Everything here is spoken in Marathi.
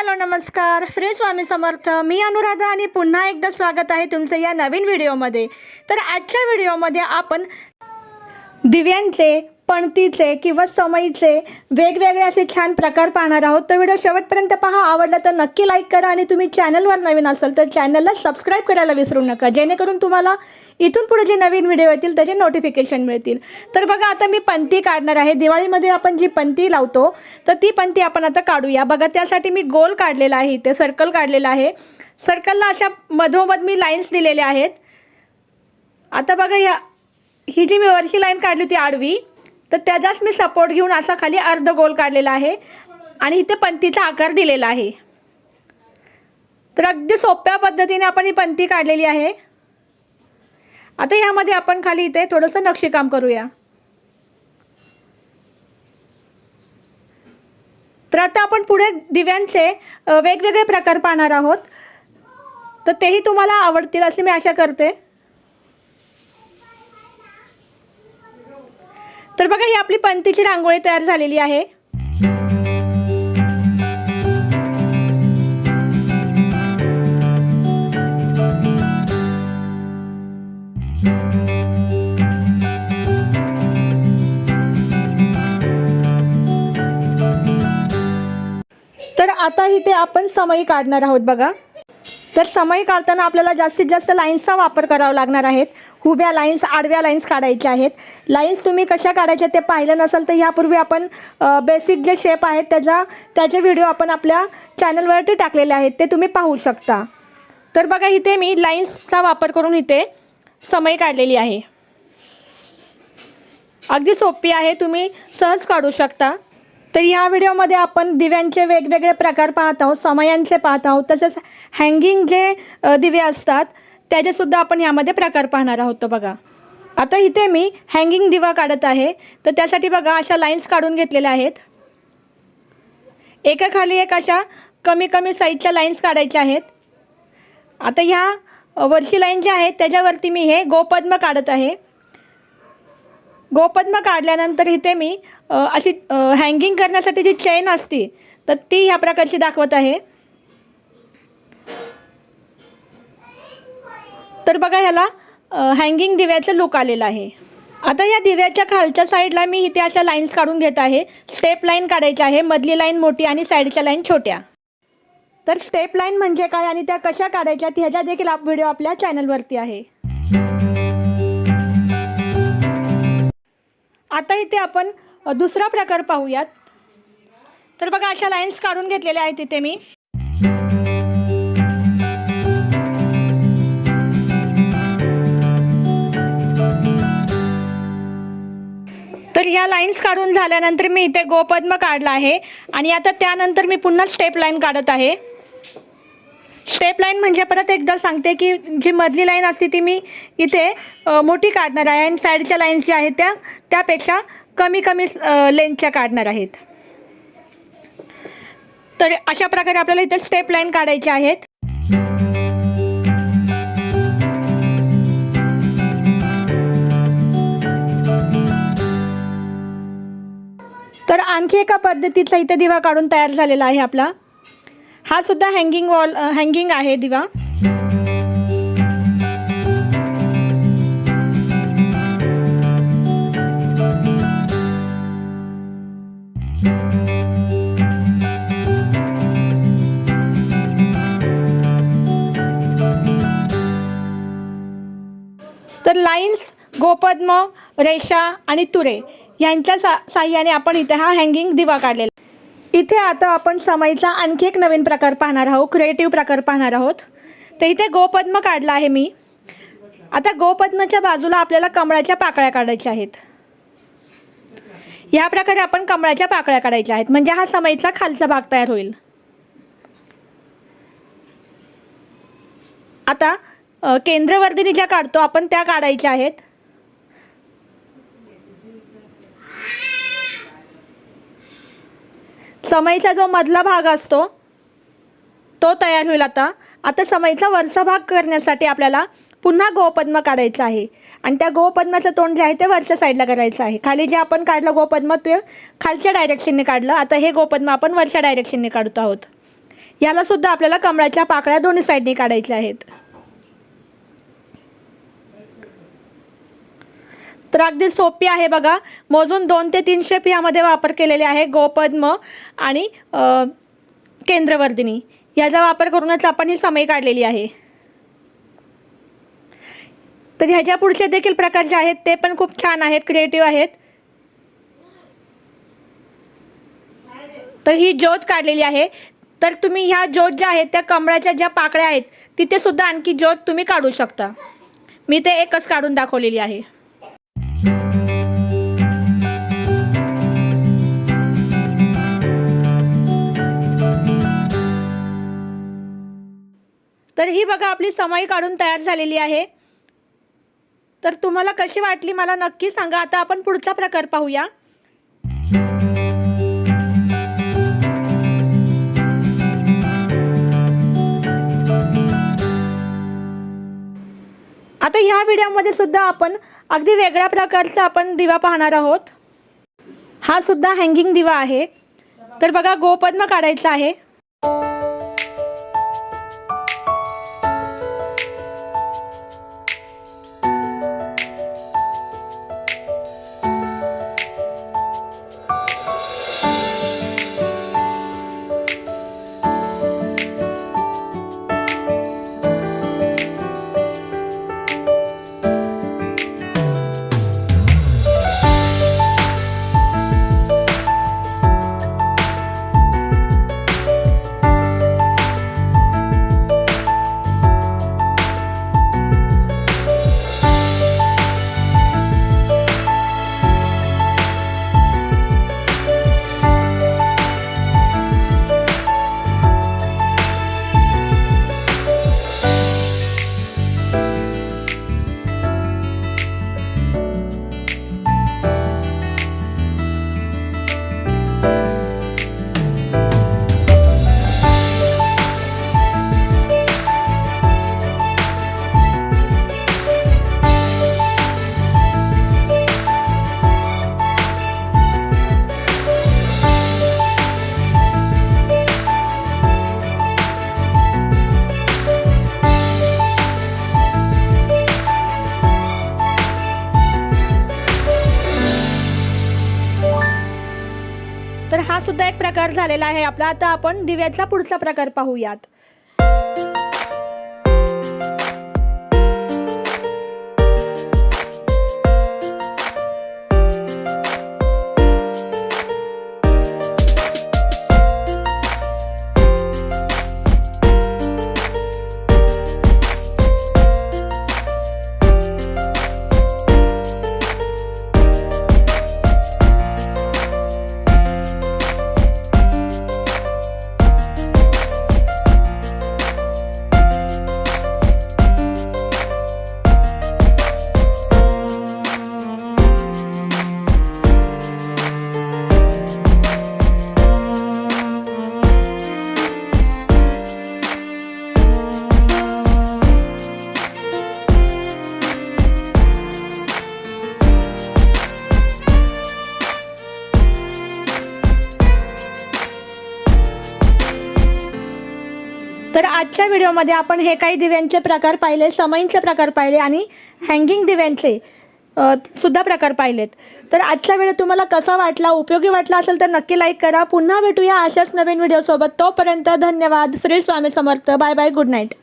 हॅलो नमस्कार. श्री स्वामी समर्थ. मी अनुराधा आणि पुन्हा एकदा स्वागत आहे तुमचं या नवीन व्हिडिओमध्ये. तर आजच्या व्हिडिओमध्ये आपण दिव्यांचे पणतीचे किंवा समईचे वेगवेगळे असे छान प्रकार पाहणार आहोत. तर व्हिडिओ शेवटपर्यंत पहा. आवडला तर नक्की लाईक करा आणि तुम्ही चॅनलवर नवीन असाल तर चॅनलला सबस्क्राईब करायला विसरू नका. जेणेकरून तुम्हाला इथून पुढे जे नवीन व्हिडिओ येतील त्याचे नोटिफिकेशन मिळतील. तर बघा आता मी पंती काढणार आहे. दिवाळीमध्ये आपण जी पंती लावतो तर ती पंती आपण आता काढूया. बघा त्यासाठी मी गोल काढलेला आहे इथे. सर्कल काढलेला आहे. सर्कलला अशा मधोमध मी लाईन्स दिलेल्या आहेत. आता बघा या ही जी मी वरची लाईन काढली होती आडवी तर त्याचाच मी सपोर्ट घेऊन असा खाली अर्ध गोल काढलेला आहे. आणि इथे पंतीचा आकार दिलेला आहे. तर अगदी सोप्या पद्धतीने आपण ही पंती काढलेली आहे. आता यामध्ये आपण खाली इथे थोडंसं नक्षीकाम करूया. तर आता आपण पुढे दिव्यांचे वेगवेगळे प्रकार पाहणार आहोत. तर तेही तुम्हाला आवडतील अशी मी आशा करते. तर बघा ही आपली पंतीची रांगोळी तयार झालेली आहे. तर आता इथे आपण समयी काढणार आहोत बघा. तर समयी काढताना आपल्याला जास्तीत जास्त लाईन्सचा वापर करावा लागणार आहेत उभ्या लाईन्स आडव्या लाईन्स काढायच्या आहेत. लाईन्स तुम्ही कशा काढायच्या ते पाहिलं नसेल तर ह्यापूर्वी आपण बेसिक जे शेप आहेत त्याचा त्याचे व्हिडिओ आपण आपल्या चॅनलवरती टाकलेले आहेत. ते तुम्ही पाहू शकता. तर बघा इथे मी लाईन्सचा वापर करून इथे समय काढलेली आहे. अगदी सोपी आहे तुम्ही सहज काढू शकता. तर या व्हिडिओमध्ये आपण दिव्यांचे वेगवेगळे प्रकार पाहत आहोत समयांचे पाहत आहोत. तसेच हँगिंग जे दिवे असतात त्याचेसुद्धा आपण यामध्ये प्रकार पाहणार आहोत बघा. आता इथे मी हँगिंग दिवा काढत आहे. तर त्यासाठी बघा अशा लाईन्स काढून घेतलेल्या आहेत. एकाखाली एक अशा कमी कमी साईजच्या लाईन्स काढायच्या आहेत. आता ह्या अ, वरची लाईन जी आहे त्याच्यावरती मी हे गोपद्म काढत आहे. गोपद्म काढल्यानंतर इथे मी अशी हँगिंग करण्यासाठी जी चेन असते तर ती ह्या प्रकारची दाखवत आहे. तर बघा ह्याला हँगिंग दिव्याचं लुक आलेलं आहे. आता या दिव्याच्या खालच्या साईडला मी इथे अशा लाईन्स काढून घेत आहे. स्टेप लाईन काढायची आहे मधली लाईन मोठी आणि साईडच्या लाईन छोट्या. तर स्टेप लाईन म्हणजे काय आणि त्या कशा काढायच्या ह्याचा देखील आप व्हिडिओ आपल्या चॅनलवरती आहे. आता इथे आपण दुसरा प्रकार पाहूयात. तर बघा अशा लाईन्स काढून घेतलेल्या आहेत इथे मी. तर या लाईन्स काढून झाल्यानंतर मी इथे गोपद्म काढला आहे. आणि आता त्यानंतर मी पुन्हा स्टेप लाईन काढत आहे. स्टेप लाईन म्हणजे परत एकदा सांगते की जी मधली लाईन असते ती मी इथे मोठी काढणार आहे आणि साईडच्या लाईन्स ज्या आहेत त्या त्यापेक्षा कमी कमी लेंथच्या काढणार आहेत. तर अशा प्रकारे आपल्याला इथे स्टेप लाईन काढायच्या आहेत. तर आणखी एका पद्धतीचा इथे दिवा काढून तयार झालेला आहे आपला. हा सुद्धा हँगिंग वॉल हँगिंग आहे दिवा. तर लाईन्स गोपद्म रेषा आणि तुरे यांच्या सा साह्याने आपण इथे हा हँगिंग दिवा काढलेला. इथे आता आपण समईचा आणखी एक नवीन प्रकार पाहणार आहोत क्रिएटिव्ह प्रकार पाहणार आहोत. तर इथे गोपद्म काढला आहे मी. आता गोपद्माच्या बाजूला आपल्याला कमळाच्या पाकळ्या काढायच्या आहेत. या प्रकारे आपण कमळाच्या पाकळ्या काढायच्या आहेत. म्हणजे हा समईचा खालचा भाग तयार होईल. आता केंद्रवर्धिनी ज्या काढतो आपण त्या काढायच्या आहेत. समईचा जो मधला भाग असतो तो तयार होईल आता. आता समईचा वरचा भाग करण्यासाठी आपल्याला पुन्हा गोपद्म काढायचं आहे. आणि त्या गोपद्माचं तोंड जे आहे ते वरच्या साईडला करायचं आहे. खाली जे आपण काढलं गोपद्म ते खालच्या डायरेक्शनने काढलं. आता हे गोपद्म आपण वरच्या डायरेक्शनने काढतो आहोत. यालासुद्धा आपल्याला कमळाच्या पाकळ्या दोन्ही साईडने काढायच्या आहेत. तर अगदी सोपी आहे बघा. मोजून दोन ते तीन शेप यामध्ये वापर केलेले आहे गोपद्म आणि केंद्रवर्धिनी. याचा वापर करूनच आपण ही समय काढलेली आहे. तर ह्याच्या पुढचे देखील प्रकार जे आहेत ते पण खूप छान आहेत क्रिएटिव्ह आहेत. तर ही ज्योत काढलेली आहे. तर तुम्ही ह्या ज्योत ज्या आहेत त्या कमळाच्या ज्या पाकळ्या आहेत तिथे सुद्धा आणखी ज्योत तुम्ही काढू शकता. मी ते एकच काढून दाखवलेली आहे. ही बघा आपली समाई काढून तयार झालेली आहे. तर तुम्हाला कशी वाटली मला नक्की सांगा. आता आपण पुढचा प्रकार पाहूया. आता ह्या व्हिडिओमध्ये सुद्धा आपण अगदी वेगळ्या प्रकारचा आपण दिवा पाहणार आहोत. हा सुद्धा हँगिंग दिवा आहे. तर बघा गोपद्म काढायचा आहे. हा सुद्धा एक प्रकार झालेला आहे आपला. आता आपण दिव्याचा पुढचा प्रकार पाहूयात. मागच्या व्हिडिओमध्ये आपण हे काही दिव्यांचे प्रकार पाहिले समईंचे प्रकार पाहिले आणि हँगिंग दिव्यांचे सुद्धा प्रकार पाहिलेत. तर आजचा व्हिडिओ तुम्हाला कसा वाटला उपयोगी वाटला असेल तर नक्की लाईक करा. पुन्हा भेटूया अशाच नवीन व्हिडिओसोबत. तोपर्यंत धन्यवाद. Shri Swami Samarth. Bye bye good night